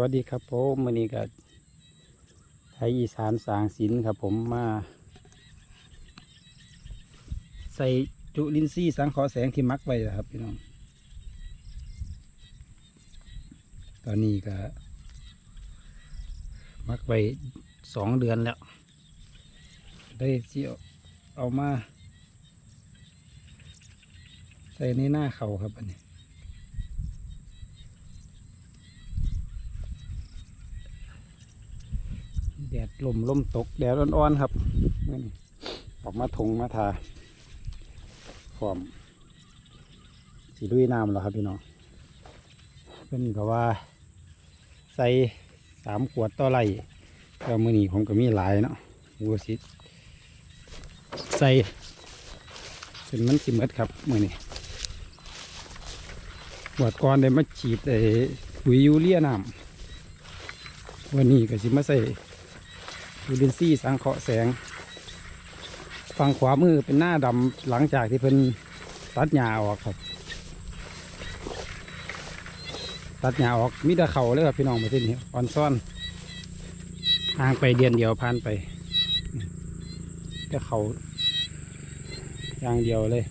วัสดีครับผมวันนี้ก็ไทยอีสานสางศิลป์ครับผมมาใส่จุลินทรีย์สังเคราะห์แสงที่มักไว้นะครับพี่น้อง ตอนนี้ก็มักไว้สองเดือนแล้ว ได้ที่เอาเอามา ใส่ในหน้าเขาครับอันนี้ แดดลมลมตก แดดอ่อนๆครับอนี้ออกมาถงมาทาพร้อมสีลุยน้ำแล้วครับพี่น้องเป็นก็ว่า ใส่สามขวดต่อไร่ก็มือนี้ผมก็มีหลายเนาะวัวสิใส่เป็นมันสิหมดครับมือนี้ขวดก่อนได้มาฉีดไอ้ปุ๋ยยูเรียน้ำวันนี้ก็สิมาใส่ ยูรินซี่สังเคราะห์แสง ฝั่งขวามือเป็นหน้าดำหลังจากที่เพิ่นตัดหญ้าออกครับ ตัดหญ้าออกมีแต่เขาเลยครับพี่น้องมาที่นี่ออนซ่อนห่างไปเดือนเดียวผ่านไปแต่เขาอย่างเดียวเลย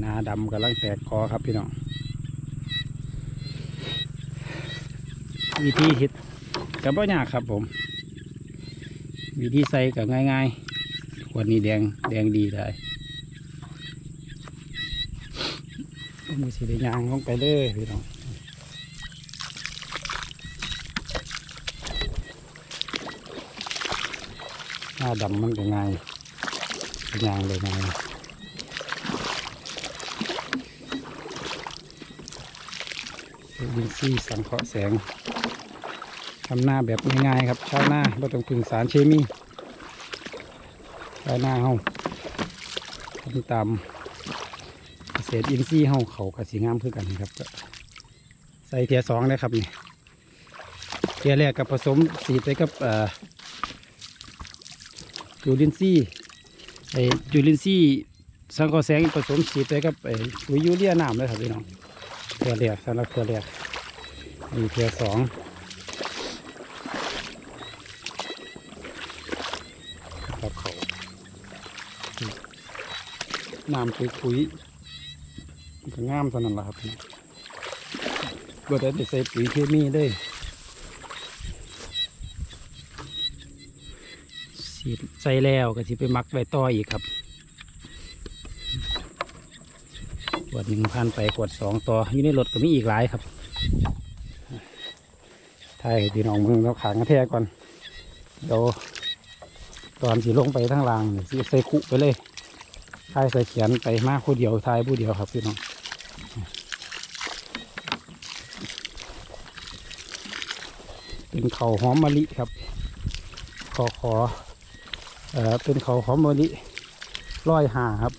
หนาดำกำลังแตกคอครับพี่น้องวิธีเฮ็ดกับบ่ยากครับผม วิธีใส่ก็ง่ายๆขวดนี้แดงแดงดีได้เอามือสีได้ยางลงไปเลยพี่น้องหน้าดำมันก็ง่ายยางเลยง่ายยินซี่สังเคราะห์แสง ทำหน้าแบบง่ายๆครับชาวนาไม่ต้องพึ่งสารเคมีชาวนาเฮาทำตามเกษตรอินทรีย์เฮาเขากับสีงามเพื่อกันครับก็ใส่เทียสองเลยครับนี่เทียแรกกับผสมสีไปกับเอ่อจูลินทรีย์ไอ้จูลินทรีย์สังเคราะห์แสงผสมสีไปกับไอ้ปุ๋ยยูเรียน้ำเลยครับพี่น้องเทียแรกสำหรับเทียแรกนี่เทียสอง ครับเขา น้ำปุ๋ยปุ๋ยมันก็งามเท่านั้นแหละครับก็ได้ไปใส่ปุ๋ยเคมีเลยสีใส่แล้วก็สิไปมักไว้ต่ออีกครับขวดหนึ่งพันไปขวดสองต่ออยู่ในรถก็มีอีกหลายครับไทยพี่น้องมึงเราขางกระแทกก่อนเดี๋ยวตอนสีลงไปทั้งรางนี่สิใส่คุไปเลย ทายใส่เขียนไปมากผู้เดียวทายผู้เดียวครับพี่น้องเป็นเขาหอมมะลิครับ ขอขอเอ่อเป็นเขาหอมมะลิร้อยหาครับ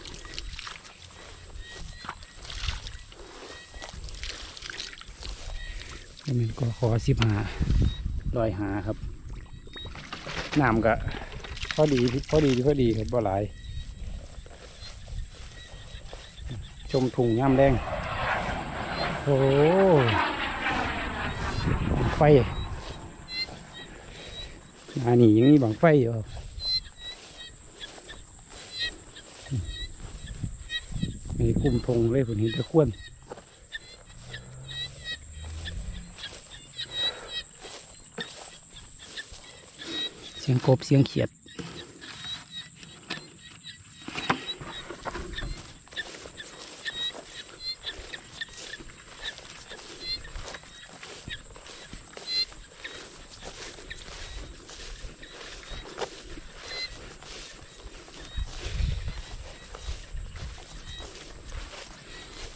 นี่มันก็ขอสิบหาร้อยหาครับน้ำก็พอดีพอดีพอดีครับบ่หลาย ชมถุงย่ำแดง โอ้ไฟอันนี้ยังมีบังไฟอยู่มีกลุ่มธงเลยผมเห็นตะควนเสียงกบเสียงเขียด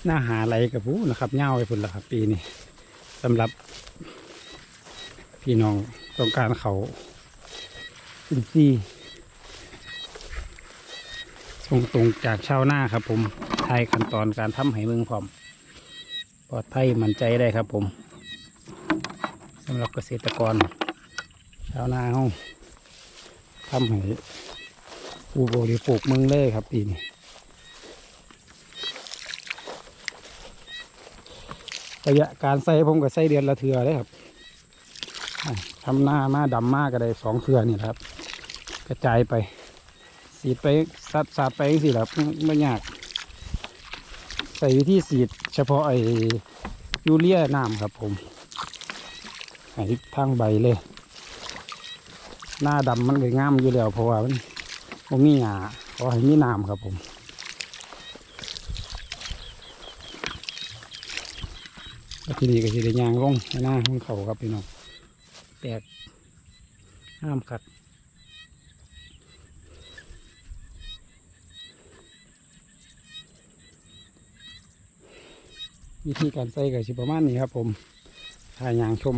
หน้าหาไรกับผู้นะครับเง่าไปพุ่นละครับ ปีนี้สำหรับ พี่น้องต้องการเขาอินซีส่งตรงจากชาวนาครับ ผมทายขั้นตอนการทำให้เมืองพร้อม ปลอดภัยมั่นใจได้ครับ ผมสำหรับเกษตรกร ชาวนาเขาทำให้ผู้บริโภคเมืองเลยครับปีนี้ ระยะการใส่ผมก็ใส่เดือนละเทือเลยครับทำหน้ามาดำมากก็ได้สองเทือนี่ครับ กระจายไป สีดไปสัดสาดไปสิครับไม่ยาก ใส่วิธีสีด เฉพาะไอ้ยูเรียน้ำครับผมให้ทางใบเลย หน้าดำมันเลยงามอยู่แล้วเพราะว่ามันมีหญ้าขอให้มีน้ำครับผม แล้ว ทีนี้ก็สิได้ยางลงให้หน้าของเขาครับพี่น้องแตกห้ามขัดวิธีการใส่ก็สิประมาณนี้ครับ ผมถ่ายยางชม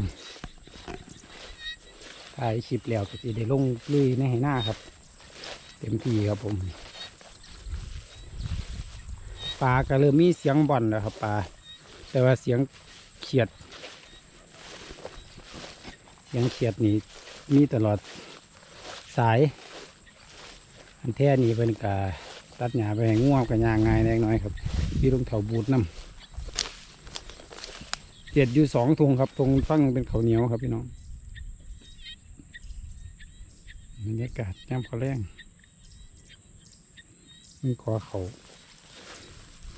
ถ่ายคลิปแล้วก็สิได้ลงลุยในให้หน้าครับ เต็มที่ครับผมปลาก็เริ่มมีเสียงบ่อนแล้วครับปลาแต่ว่าเสียง เขียดเสียงเขียดนี่มีตลอดสาย อันแท้นี่เป็นกาตัดหญ้าไปให้ง่วงกับยางง่ายเล็กน้อยครับพี่ลุงเถาบูดน้ำเจ็ดอยู่สองถุงครับตรงฟังเป็นเขาเหนียวครับพี่น้องบรรยากาศย่ำข้าแรงมีกอเขา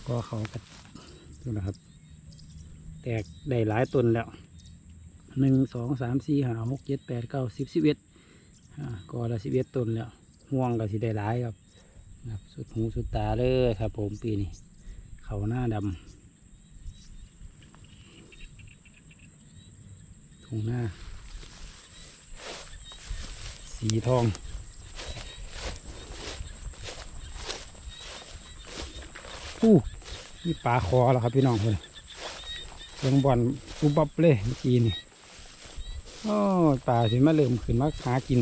กอเขากันดูนะครับ แตกได้หลายต้นแล้วหนึ่งสองสามสี่ห้าหกเจ็ดแปดเก้าสิบสิบเอ็ดกอละสิบเอ็ดต้นแล้วห่วงก็สิได้หลายครับครับสุดหูสุดตาเลยครับ ผมปีนี้เขาหน้าดำทุ่งหน้า สีทองอู้นี่ปลาคอแล้วครับพี่น้องเพื่อน เสียงบอลปูบับเลยเมื่อกี้นี่โอ้ปลาสิมาเริ่มขึ้นมาหากิน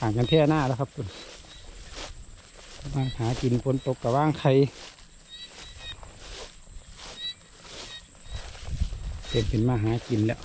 ห่างกันแท่หน้าแล้วครับคุณมาหากินฝนตกกับว่างไข่เต็มเป็นมาหากินแล้ว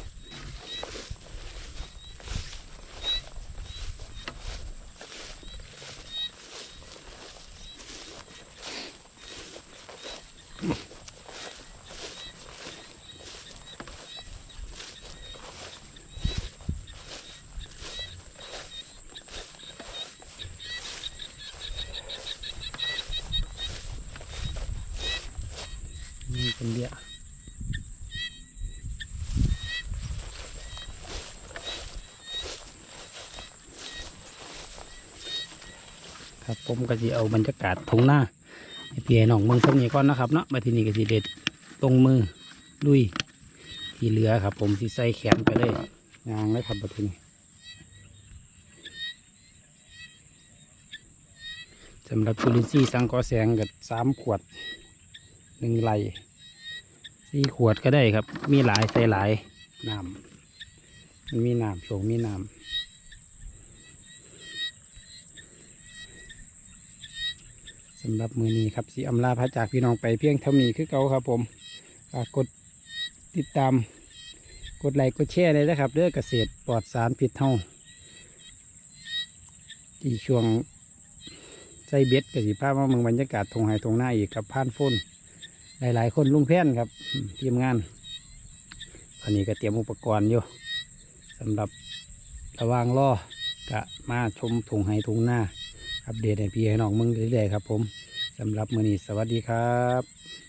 นี่ เป็นเบี้ยครับผมก็จะเอาบรรยากาศทงหน้าให้พี่ให้น้องเมืองสักนี้ก่อนนะครับเนาะมาที่นี่ก็จะเด็ดตรงมือลุยที่เหลือครับ ผมที่ใส่แขนไปเลยยางเลยครับมาที่นี่สำหรับจุลินทรีย์สังกอแสงกับสามขวดหนึ่งไหล สี่ขวดก็ได้ครับ มีหลายใส่หลายน้ำมันมีน้ำโชงมีน้ำสำหรับมือนี้ครับสีอำลาพระจากพี่น้องไปเพียงเท่านี้คือเก่าครับ ผมกดติดตาม กดไลค์กดแชร์เลยนะครับเรื่องเกษตรปลอดสารพิษเท่าที่ช่วงใส่เบ็ดกับสีผ้ามาเมืองบรรยากาศทงไฮทงหน้าอีกกับผ่านฝน หลาย ๆ คนลุงแพนครับทีมงานตอนนี้ก็เตรียมอุปกรณ์อยู่สำหรับระวางล่อกะมาชมถุงไฮทงหน้า อัปเดตให้พี่ให้น้องมึงเรื่อยๆครับผมสำหรับมือนี้สวัสดีครับ